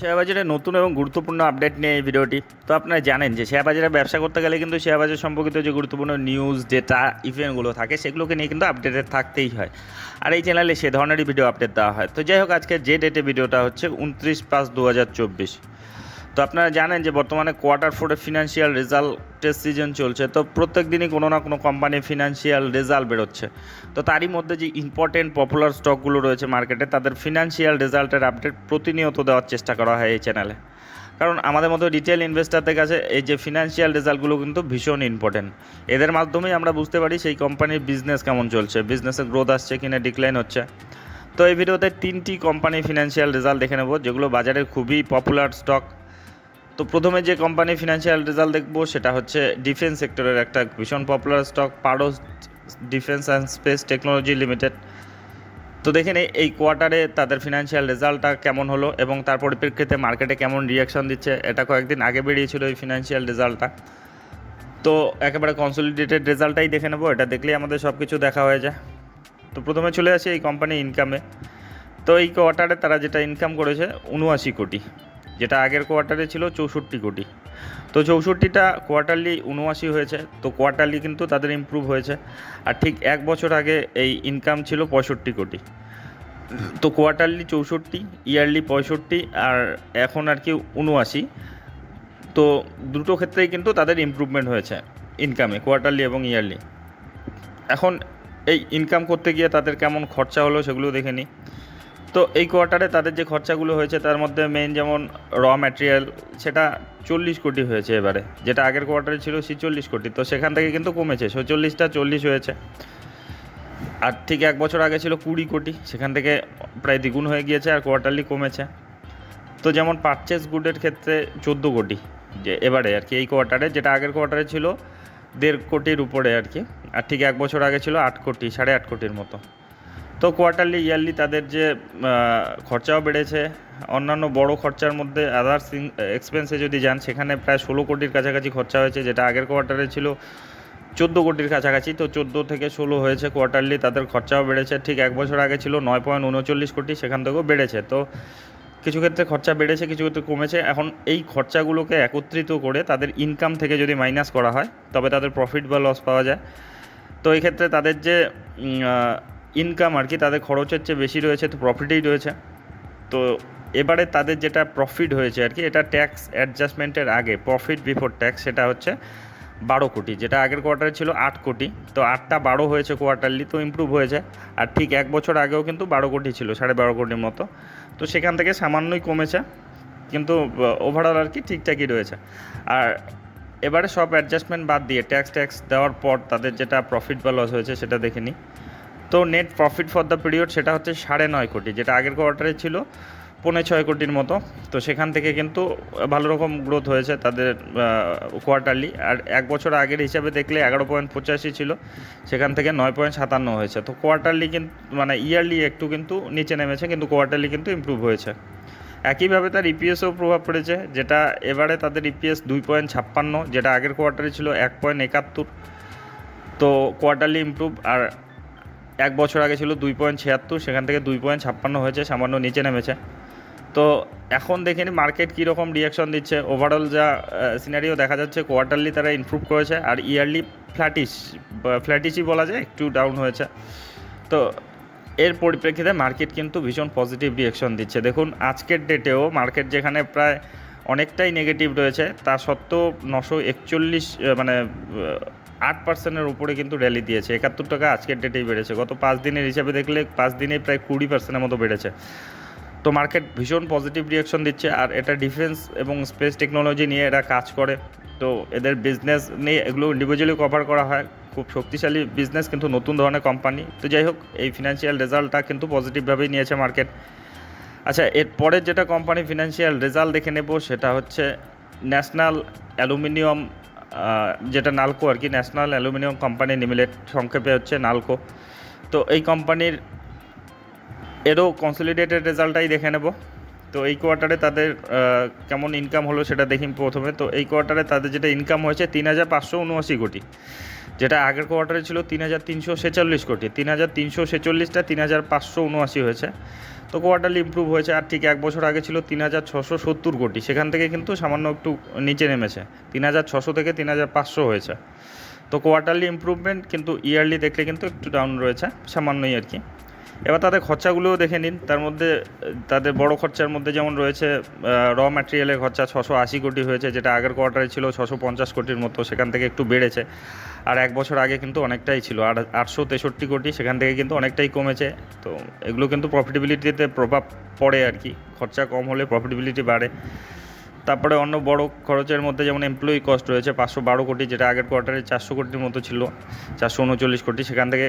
Share বাজারে নতুন এবং গুরুত্বপূর্ণ আপডেট নিয়ে এই ভিডিওটি। তো আপনারা জানেন যে শেয়ার বাজারে ব্যবসা করতে গেলে কিন্তু শেয়ার বাজার সম্পর্কিত যে গুরুত্বপূর্ণ নিউজ ডেটা ইভেন্টগুলো থাকে, সেগুলোকে নিয়ে কিন্তু আপডেটেড থাকতেই হয়। আর এই চ্যানেলে সে ধরনেরই ভিডিও আপডেট দেওয়া হয়। তো যাই হোক আজকে যে ডেটে ভিডিওটা হচ্ছে, উনত্রিশ পাঁচ দু হাজার চব্বিশ। তো আপনারা জানেন যে বর্তমানে কোয়ার্টার ফোরে ফিনান্সিয়াল রেজাল্টের সিজন চলছে, তো প্রত্যেক দিনই কোনো না কোনো কোম্পানির ফিনান্সিয়াল রেজাল্ট বেরোচ্ছে। তো তারই মধ্যে যে ইম্পর্টেন্ট পপুলার স্টকগুলো রয়েছে মার্কেটে তাদের ফিনান্সিয়াল রেজাল্টের আপডেট প্রতিনিয়ত দেওয়ার চেষ্টা করা হয় এই চ্যানেলে কারণ আমাদের মতো রিটেল ইনভেস্টারদের কাছে এই যে ফিনান্সিয়াল রেজাল্টগুলো কিন্তু ভীষণ ইম্পর্টেন্ট এদের মাধ্যমেই আমরা বুঝতে পারি সেই কোম্পানির বিজনেস কেমন চলছে বিজনেসে গ্রোথ আসছে কিনা ডিক্লাইন হচ্ছে। তো এই ভিডিওতে তিনটি কোম্পানি ফিনান্সিয়াল রেজাল্ট দেখে নেব, যেগুলো বাজারে খুবই পপুলার স্টক তো প্রথমে যে কোম্পানি ফিনান্সিয়াল রেজাল্ট দেখব, সেটা হচ্ছে ডিফেন্স সেক্টরের একটা ভীষণ popular stock Paras defence and space technology limited তো দেখে নেই এই কোয়ার্টারে তাদের ফিনান্সিয়াল রেজাল্টটা কেমন হলো এবং তার পরিপ্রেক্ষিতে মার্কেটে কেমন রিয়াকশন দিচ্ছে, এটা কয়েকদিন আগে বেরিয়েছিল এই ফিনান্সিয়াল রেজাল্টটা তো একেবারে কনসলিডেটেড রেজাল্টটাই দেখে নেব, এটা দেখলেই আমাদের সব কিছু দেখা হয়ে যায়। তো প্রথমে চলে আসি এই কোম্পানি ইনকামে তো এই কোয়ার্টারে তারা যেটা ইনকাম করেছে, উনআশি কোটি। যেটা আগের কোয়ার্টারে ছিল চৌষট্টি কোটি। তো চৌষট্টিটা কোয়ার্টারলি উনআশি হয়েছে, তো কোয়ার্টারলি কিন্তু তাদের ইমপ্রুভ হয়েছে। আর ঠিক এক বছর আগে এই ইনকাম ছিল পঁয়ষট্টি কোটি। তো কোয়ার্টারলি চৌষট্টি ইয়ারলি পঁয়ষট্টি, আর এখন আর কি উনআশি। তো দুটো ক্ষেত্রেই কিন্তু তাদের ইমপ্রুভমেন্ট হয়েছে ইনকামে কোয়ার্টারলি এবং ইয়ারলি এখন এই ইনকাম করতে গিয়ে তাদের কেমন খরচা হলো সেগুলো দেখে নিই। তো এই কোয়ার্টারে তাদের যে খরচাগুলো হয়েছে, তার মধ্যে মেইন যেমন র ম্যাটেরিয়াল সেটা চল্লিশ কোটি হয়েছে এবারে। যেটা আগের কোয়ার্টারে ছিল ছিচল্লিশ কোটি। তো সেখান থেকে কিন্তু কমেছে। ছচল্লিশটা চল্লিশ হয়েছে। আর ঠিক এক বছর আগে ছিল কুড়ি কোটি। সেখান থেকে প্রায় দ্বিগুণ হয়ে গিয়েছে আর কোয়ার্টারলি কমেছে। তো যেমন পারচেস গুডের ক্ষেত্রে চোদ্দ কোটি যে এবারে আর কি। এই কোয়ার্টারে যেটা আগের কোয়ার্টারে ছিল, দেড় কোটির উপরে আর কি। আর ঠিক এক বছর আগে ছিল আট কোটি, সাড়ে আট কোটির মতো। তো কোয়ার্টারলি ইয়ারলি তাদের যে খরচাও বেড়েছে। অন্যান্য বড় খরচার মধ্যে আদার্স এক্সপেন্সে যদি যান, সেখানে প্রায় ষোলো কোটির কাছাকাছি খরচা হয়েছে, যেটা আগের কোয়ার্টারে ছিল চোদ্দ কোটির কাছাকাছি। তো চোদ্দ থেকে ষোলো হয়েছে কোয়ার্টারলি তাদের খরচাও বেড়েছে। ঠিক এক বছর আগে ছিল নয় পয়েন্ট উনচল্লিশ কোটি, সেখান থেকেও বেড়েছে। তো কিছু ক্ষেত্রে খরচা বেড়েছে, কিছু ক্ষেত্রে কমেছে। এখন এই খরচাগুলোকে একত্রিত করে তাদের ইনকাম থেকে যদি মাইনাস করা হয়, তবে তাদের প্রফিট বা লস পাওয়া যায়। তো এই ক্ষেত্রে তাদের যে ইনকাম আর কি তাদের খরচের চেয়ে বেশি রয়েছে, তো প্রফিটেই রয়েছে। তো এবারে তাদের যেটা প্রফিট হয়েছে আর কি, এটা ট্যাক্স অ্যাডজাস্টমেন্টের আগে প্রফিট বিফোর ট্যাক্স সেটা হচ্ছে বারো কোটি, যেটা আগের কোয়ার্টারে ছিল আট কোটি, তো আটটা বারো হয়েছে কোয়ার্টারলি তো ইমপ্রুভ হয়েছে। আর ঠিক এক বছর আগেও কিন্তু বারো কোটি ছিল, সাড়ে বারো কোটির মতো। তো সেখান থেকে সামান্যই কমেছে, কিন্তু ওভারঅল আর কি ঠিকঠাকই রয়েছে। আর এবারে সব অ্যাডজাস্টমেন্ট বাদ দিয়ে ট্যাক্স ট্যাক্স দেওয়ার পর তাদের যেটা প্রফিট বা লস হয়েছে, সেটা দেখে নিই। তো net profit for the period সেটা হচ্ছে সাড়ে নয় কোটি, যেটা আগের কোয়ার্টারে ছিল পৌনে ছয় কোটির মতো। তো সেখান থেকে কিন্তু ভালো রকম গ্রোথ হয়েছে তাদের কোয়ার্টারলি আর এক বছর আগের হিসাবে দেখলে এগারো পয়েন্ট পঁচাশি ছিল, সেখান থেকে নয় পয়েন্ট সাতান্ন হয়েছে। তো কোয়ার্টারলি কিন্তু মানে ইয়ারলি একটু কিন্তু নিচে নেমেছে, কিন্তু কোয়ার্টারলি কিন্তু ইমপ্রুভ হয়েছে। একইভাবে তার ইপিএসও প্রভাব পড়েছে, যেটা এবারে তাদের ইপিএস দুই পয়েন্ট ছাপ্পান্ন, যেটা আগের কোয়ার্টারে ছিল এক পয়েন্ট একাত্তর। তো কোয়ার্টারলি ইমপ্রুভ আর এক বছর আগে ছিল দুই পয়েন্ট ছিয়াত্তর, সেখান থেকে দুই পয়েন্ট ছাপ্পান্ন হয়েছে, সামান্য নিচে নেমেছে। তো এখন দেখে নি মার্কেট কীরকম রিয়াকশন দিচ্ছে। ওভারঅল যা সিনারিও দেখা যাচ্ছে কোয়ার্টারলি তারা ইমপ্রুভ করেছে, আর ইয়ারলি ফ্ল্যাটিশ ফ্ল্যাটিশই বলা যায়, একটু ডাউন হয়েছে। তো এর পরিপ্রেক্ষিতে মার্কেট কিন্তু ভীষণ পজিটিভ রিয়াকশন দিচ্ছে। দেখুন, আজকের ডেটেও মার্কেট যেখানে প্রায় অনেকটাই নেগেটিভ রয়েছে, তা সত্ত্বেও নশো একচল্লিশ মানে আট পার্সেন্টের উপরে কিন্তু র্যালি দিয়েছে। একাত্তর টাকা আজকের ডেটেই বেড়েছে। গত পাঁচ দিনের হিসাবে দেখলে পাঁচ দিনে প্রায় কুড়ি পার্সেন্টের মতো বেড়েছে। তো মার্কেট ভীষণ পজিটিভ রিয়াকশন দিচ্ছে আর এটা ডিফেন্স এবং স্পেস টেকনোলজি নিয়ে এরা কাজ করে। তো এদের বিজনেস নিয়ে এগুলো ইন্ডিভিজুয়ালি কভার করা হয়। খুব শক্তিশালী বিজনেস কিন্তু নতুন ধরনের কোম্পানি তো যাই হোক, এই ফিনান্সিয়াল রেজাল্টটা কিন্তু পজিটিভভাবেই নিয়েছে মার্কেট আচ্ছা এর পরের যেটা কোম্পানি ফিনান্সিয়াল রেজাল্ট দেখে নেব সেটা হচ্ছে ন্যাশনাল অ্যালুমিনিয়াম যেটা নালকো আর কি ন্যাশনাল অ্যালুমিনিয়াম কোম্পানি লিমিটেড সংক্ষেপে হচ্ছে নালকো। তো এই কোম্পানির এরও কনসলিডেটেড রেজাল্টটাই দেখে নেব। তো এই কোয়ার্টারে তাদের কেমন ইনকাম হলো সেটা দেখি প্রথমে। তো এই কোয়ার্টারে তাদের যেটা ইনকাম হয়েছে, তিন হাজার পাঁচশো উনআশি কোটি। যেটা আগের কোয়ার্টারে ছিল তিন হাজার তিনশো ছেচল্লিশ কোটি। তিন হাজার তিনশো ছেচল্লিশটা তিন হাজার পাঁচশো উনআশি হয়েছে। তো কোয়ার্টারলি ইমপ্রুভ হয়েছে আর ঠিক এক বছর আগে ছিল তিন হাজার ছশো সত্তর কোটি। সেখান থেকে কিন্তু সামান্য একটু নিচে নেমেছে। তিন হাজার ছশো থেকে তিন হাজার পাঁচশো হয়েছে। তো কোয়ার্টারলি ইমপ্রুভমেন্ট কিন্তু ইয়ারলি দেখলে কিন্তু একটু ডাউন রয়েছে, সামান্যই আর কি। এবার তাদের খরচাগুলোও দেখে নিন। তার মধ্যে, তাদের বড় খরচার মধ্যে যেমন রয়েছে র ম্যাটেরিয়ালের খরচা ছশো আশি কোটি হয়েছে, যেটা আগের কোয়ার্টারে ছিল ছশো পঞ্চাশ কোটির মতো, সেখান থেকে একটু বেড়েছে। আর এক বছর আগে কিন্তু অনেকটাই ছিল। আর আটশো তেষট্টি কোটি সেখান থেকে কিন্তু অনেকটাই কমেছে। তো এগুলো কিন্তু প্রফিটেবিলিটিতে প্রভাব পড়ে আর কি। খরচা কম হলে প্রফিটেবিলিটি বাড়ে। তারপরে অন্য বড় খরচের মধ্যে যেমন এমপ্লয়ি কস্ট রয়েছে, পাঁচশো বারো কোটি, যেটা আগের কোয়ার্টারে চারশো কোটির মতো ছিল, চারশো উনচল্লিশ কোটি, সেখান থেকে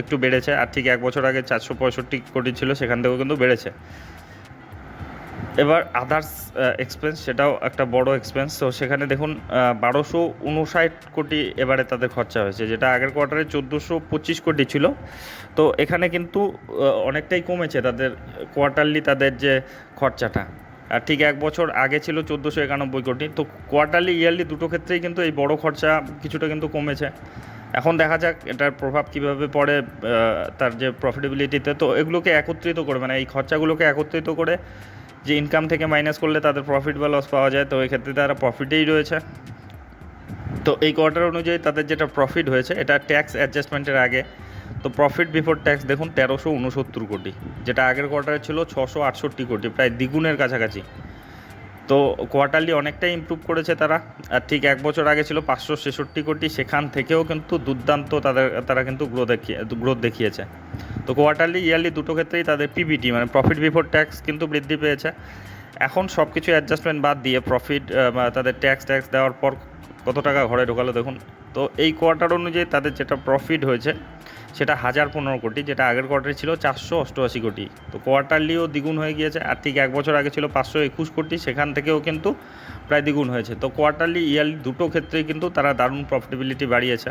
একটু বেড়েছে। আর ঠিক এক বছর আগে চারশো পঁয়ষট্টি কোটি ছিল, সেখান থেকেও কিন্তু বেড়েছে। এবার আদার্স এক্সপেন্স সেটাও একটা বড় এক্সপেন্স তো সেখানে দেখুন বারোশো উনষাট কোটি এবারে তাদের খরচা হয়েছে, যেটা আগের কোয়ার্টারে চোদ্দোশো পঁচিশ কোটি ছিল। তো এখানে কিন্তু অনেকটাই কমেছে তাদের কোয়ার্টারলি তাদের যে খরচাটা। আর ঠিক এক বছর আগে ছিল চোদ্দোশো একানব্বই কোটি। তো কোয়ার্টারলি ইয়ারলি দুটো ক্ষেত্রেই কিন্তু এই বড় খরচা কিছুটা কিন্তু কমেছে। এখন দেখা যাক এটার প্রভাব কীভাবে পড়ে তার যে প্রফিটেবিলিটিতে তো এগুলোকে একত্রিত করে মানে এই খরচাগুলোকে একত্রিত করে যে ইনকাম থেকে মাইনাস করলে তাদের প্রফিট বা লস পাওয়া যায়, তো এই ক্ষেত্রে তারা প্রফিটেই রয়েছে। তো এই কোয়ার্টার অনুযায়ী তাদের যেটা প্রফিট হয়েছে, এটা ট্যাক্স অ্যাডজাস্টমেন্টের আগে। তো প্রফিট বিফোর ট্যাক্স দেখুন, তেরোশো উনসত্তর কোটি, যেটা আগের কোয়ার্টারে ছিল ছশো আটষট্টি কোটি, প্রায় দ্বিগুণের কাছাকাছি। তো কোয়ার্টারলি অনেকটাই ইম্প্রুভ করেছে তারা। আর ঠিক এক বছর আগে ছিল পাঁচশো ছেষট্টি কোটি, সেখান থেকেও কিন্তু দুর্দান্ত তাদের, তারা কিন্তু গ্রো দেখিয়ে গ্রোথ দেখিয়েছে। তো কোয়ার্টারলি ইয়ারলি দুটো ক্ষেত্রেই তাদের পিবিটি মানে প্রফিট বিফোর ট্যাক্স কিন্তু বৃদ্ধি পেয়েছে। এখন সব কিছু অ্যাডজাস্টমেন্ট বাদ দিয়ে প্রফিট তাদের ট্যাক্স ট্যাক্স দেওয়ার পর কত টাকা ঘরে ঢোকালো দেখুন। তো এই কোয়ার্টার অনুযায়ী তাদের যেটা প্রফিট হয়েছে, সেটা হাজার পনেরো কোটি, যেটা আগের কোয়ার্টারে ছিল চারশো অষ্টআশি কোটি। তো কোয়ার্টারলিও দ্বিগুণ হয়ে গিয়েছে, আর ঠিক এক বছর আগে ছিল পাঁচশো একুশ কোটি, সেখান থেকেও কিন্তু প্রায় দ্বিগুণ হয়েছে। তো কোয়ার্টারলি ইয়ারলি দুটো ক্ষেত্রেই কিন্তু তারা দারুণ প্রফিটেবিলিটি বাড়িয়েছে।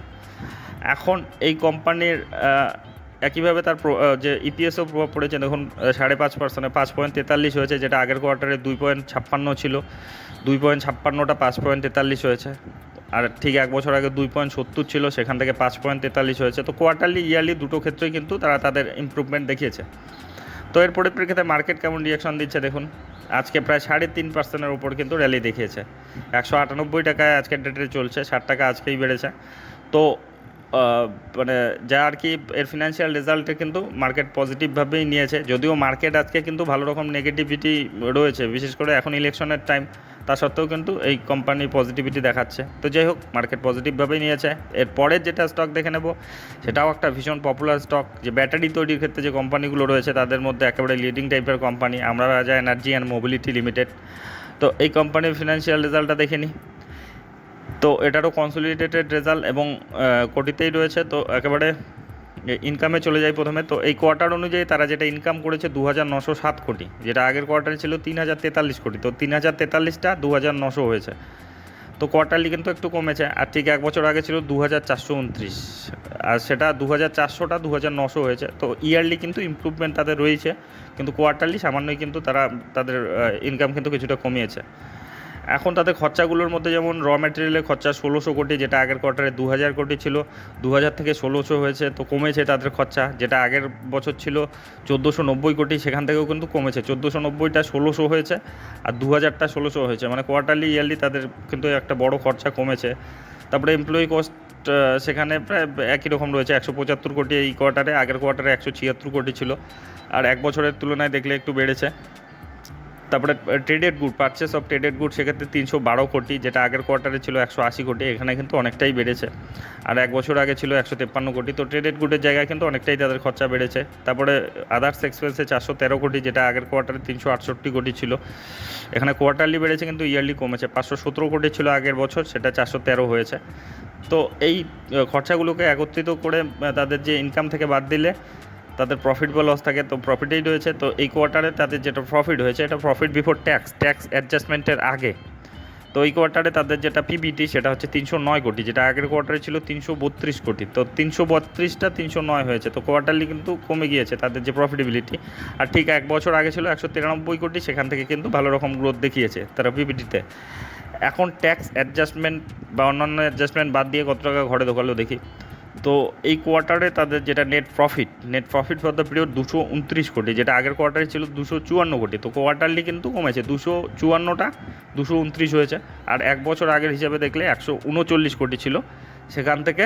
এখন এই কোম্পানির একইভাবে তার যে ইপিএসও প্রভাব পড়েছে, দেখুন সাড়ে পাঁচ পার্সেন্টে পাঁচ পয়েন্ট তেতাল্লিশ হয়েছে, যেটা আগের কোয়ার্টারে দুই পয়েন্ট ছাপ্পান্ন ছিল। দুই পয়েন্ট ছাপ্পান্নটা পাঁচ পয়েন্ট তেতাল্লিশ হয়েছে। আর ঠিক এক বছর আগে দুই পয়েন্ট সত্তর ছিল, সেখান থেকে পাঁচ পয়েন্ট তেতাল্লিশ হয়েছে। তো কোয়ার্টারলি ইয়ারলি দুটো ক্ষেত্রেই কিন্তু তারা তাদের ইম্প্রুভমেন্ট দেখিয়েছে। তো এর পরিপ্রেক্ষিতে মার্কেট কেমন রিয়াকশন দিচ্ছে দেখুন। আজকে প্রায় সাড়ে তিন পার্সেন্টের উপর কিন্তু র্যালি দেখিয়েছে। একশো আটানব্বই টাকায় আজকের ডেটে চলছে, ষাট টাকা আজকেই বেড়েছে। তো মানে যা আর কি এর ফিনান্সিয়াল রেজাল্টে কিন্তু মার্কেট পজিটিভভাবেই নিয়েছে। যদিও মার্কেট আজকে কিন্তু ভালো রকম নেগেটিভিটি রয়েছে, বিশেষ করে এখন ইলেকশনের টাইম তা সত্ত্বেও কিন্তু এই কোম্পানি পজিটিভিটি দেখাচ্ছে। তো যাই হোক মার্কেট পজিটিভভাবেই নিয়েছে। এর পরের যেটা স্টক দেখে নেব, সেটাও একটা ভীষণ পপুলার স্টক যে ব্যাটারি তৈরির ক্ষেত্রে যে কোম্পানিগুলো রয়েছে, তাদের মধ্যে একেবারে লিডিং টাইপের কোম্পানি আমরা রাজা এনার্জি অ্যান্ড মোবিলিটি লিমিটেড তো এই কোম্পানির ফিনান্সিয়াল রেজাল্টটা দেখে নিই। তো এটারও কনসলিডেটেড রেজাল্ট এবং কোটিতেই রয়েছে। তো একেবারে ইনকামে চলে যায় প্রথমে। তো এই কোয়ার্টার অনুযায়ী তারা যেটা ইনকাম করেছে দু হাজার নশো সাত কোটি, যেটা আগের কোয়ার্টারে ছিল তিন হাজার তেতাল্লিশ কোটি। তো তিন হাজার তেতাল্লিশটা দু হাজার নশো হয়েছে। তো কোয়ার্টারলি কিন্তু একটু কমেছে। আর ঠিক এক বছর আগে ছিল দু হাজার চারশো উনত্রিশ। আর সেটা দু হাজার চারশোটা দু হাজার নশো হয়েছে। তো ইয়ারলি কিন্তু ইমপ্রুভমেন্ট তাদের রয়েছে। কিন্তু কোয়ার্টারলি সামান্যই কিন্তু তারা, তাদের ইনকাম কিন্তু কিছুটা কমিয়েছে। এখন তাদের খরচাগুলোর মধ্যে যেমন র ম্যাটেরিয়ালের খরচা ষোলোশো কোটি, যেটা আগের কোয়ার্টারে দু হাজার কোটি ছিল দু হাজার থেকে ষোলোশো হয়েছে, তো কমেছে তাদের খরচা, যেটা আগের বছর ছিল চোদ্দোশো নব্বই কোটি, সেখান থেকেও কিন্তু কমেছে। চোদ্দোশো নব্বইটা ষোলোশো হয়েছে আর দু হাজারটা ষোলোশো হয়েছে মানে কোয়ার্টারলি ইয়ারলি তাদের কিন্তু একটা বড় খরচা কমেছে। তারপরে এমপ্লয়ি কস্ট সেখানে প্রায় একই রকম রয়েছে, একশো পঁচাত্তর কোটি এই কোয়ার্টারে আগের কোয়ার্টারে একশো ছিয়াত্তর কোটি ছিল। আর এক বছরের তুলনায় দেখলে একটু বেড়েছে। তারপরে traded good purchase of traded good সেক্ষেত্রে তিনশো বারো কোটি, যেটা আগের কোয়ার্টারে ছিল একশো আশি কোটি, এখানে কিন্তু অনেকটাই বেড়েছে। আর এক বছর আগে ছিল একশো তেপ্পান্ন কোটি, তো ট্রেডেড গুডের জায়গায় কিন্তু অনেকটাই তাদের খরচা বেড়েছে। তারপরে আদার্স এক্সপেন্সে চারশো তেরো কোটি, যেটা আগের কোয়ার্টারে তিনশো আটষট্টি কোটি ছিল। এখানে কোয়ার্টারলি বেড়েছে কিন্তু ইয়ারলি কমেছে, পাঁচশো সতেরো কোটি ছিল আগের বছর, সেটা চারশো তেরো হয়েছে। তো এই খরচাগুলোকে একত্রিত করে তাদের যে ইনকাম থেকে বাদ দিলে তাদের প্রফিট বা লস থাকে, তো প্রফিটেই রয়েছে। তো এই কোয়ার্টারে তাদের যেটা প্রফিট হয়েছে, এটা প্রফিট বিফোর ট্যাক্স ট্যাক্স অ্যাডজাস্টমেন্টের আগে। তো এই কোয়ার্টারে তাদের যেটা পিবিটি সেটা হচ্ছে তিনশো নয় কোটি, যেটা আগের কোয়ার্টারে ছিল তিনশো বত্রিশ কোটি। তো তিনশো বত্রিশটা তিনশো নয় হয়েছে। তো কোয়ার্টারলি কিন্তু কমে গিয়েছে তাদের যে প্রফিটেবিলিটি আর ঠিক এক বছর আগে ছিল একশো তিরানব্বই কোটি, সেখান থেকে কিন্তু ভালো রকম গ্রোথ দেখিয়েছে তারা পিবিটিতে এখন ট্যাক্স অ্যাডজাস্টমেন্ট বা অন্যান্য অ্যাডজাস্টমেন্ট বাদ দিয়ে কত টাকা ঘরে ঢোকালো দেখি। তো এই কোয়ার্টারে তাদের যেটা net profit net profit for the period দুশো উনত্রিশ কোটি, যেটা আগের কোয়ার্টারে ছিল দুশো চুয়ান্ন কোটি। তো কোয়ার্টারলি কিন্তু কমেছে, দুশো চুয়ান্নটা, দুশো উনত্রিশ হয়েছে। আর এক বছর আগের হিসাবে দেখলে একশো উনচল্লিশ কোটি ছিল, সেখান থেকে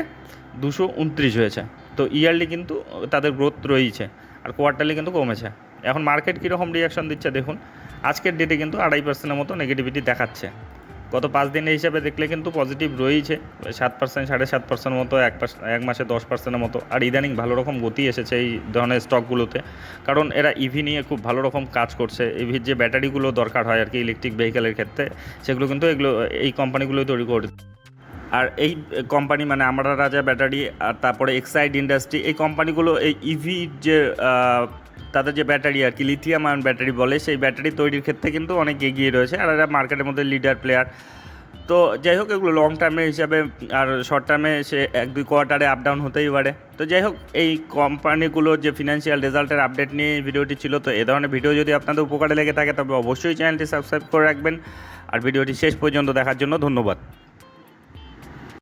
দুশো উনত্রিশ হয়েছে। তো ইয়ারলি কিন্তু তাদের গ্রোথ রয়েছে, আর কোয়ার্টারলি কিন্তু কমেছে। এখন মার্কেট কীরকম রিয়াকশন দিচ্ছে দেখুন, আজকের ডেটে কিন্তু আড়াই পার্সেন্টের মতো নেগেটিভিটি দেখাচ্ছে। গত পাঁচ দিনের হিসাবে দেখলে কিন্তু পজিটিভ রয়েছে সাত পার্সেন্ট সাড়ে সাত পার্সেন্ট মতো এক এক মাসে দশ পার্সেন্টের মতো। আর ইদানিং ভালো রকম গতি এসেছে এই ধরনের স্টকগুলোতে কারণ এরা ইভি নিয়ে খুব ভালো রকম কাজ করছে। ইভির যে ব্যাটারিগুলো দরকার হয় আর কি ইলেকট্রিক ভেহিকেলের ক্ষেত্রে সেগুলো কিন্তু এগুলো এই কোম্পানিগুলোই তৈরি করে আর এই কোম্পানি মানে আমরা রাজা ব্যাটারি আর তারপরে এক্সাইড ইন্ডাস্ট্রি এই কোম্পানিগুলো এই ইভি যে আহ, তাদের যে ব্যাটারি আর কি লিথিয়াম আয়ন ব্যাটারি বলে, সেই ব্যাটারি তৈরির ক্ষেত্রে কিন্তু অনেক এগিয়ে রয়েছে। আর এরা মার্কেটের মধ্যে লিডার প্লেয়ার তো যাই হোক, এগুলো লং টার্মে হিসাবে আর শর্ট টার্মে সে এক দুই কোয়ার্টারে আপ ডাউন হতেই পারে। তো যাই হোক, এই কোম্পানিগুলোর যে ফিনান্সিয়াল রেজাল্টের আপডেট নিয়ে ভিডিওটি ছিল, তো এ ধরনের ভিডিও যদি আপনাদের উপকারে লেগে থাকে, তবে অবশ্যই চ্যানেলটি সাবস্ক্রাইব করে রাখবেন। আর ভিডিওটি শেষ পর্যন্ত দেখার জন্য ধন্যবাদ।